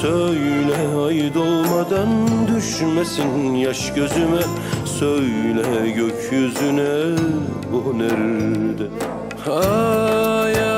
Söyle ay doğmadan düşmesin yaş gözüme. Söyle gökyüzüne o nerede? Ay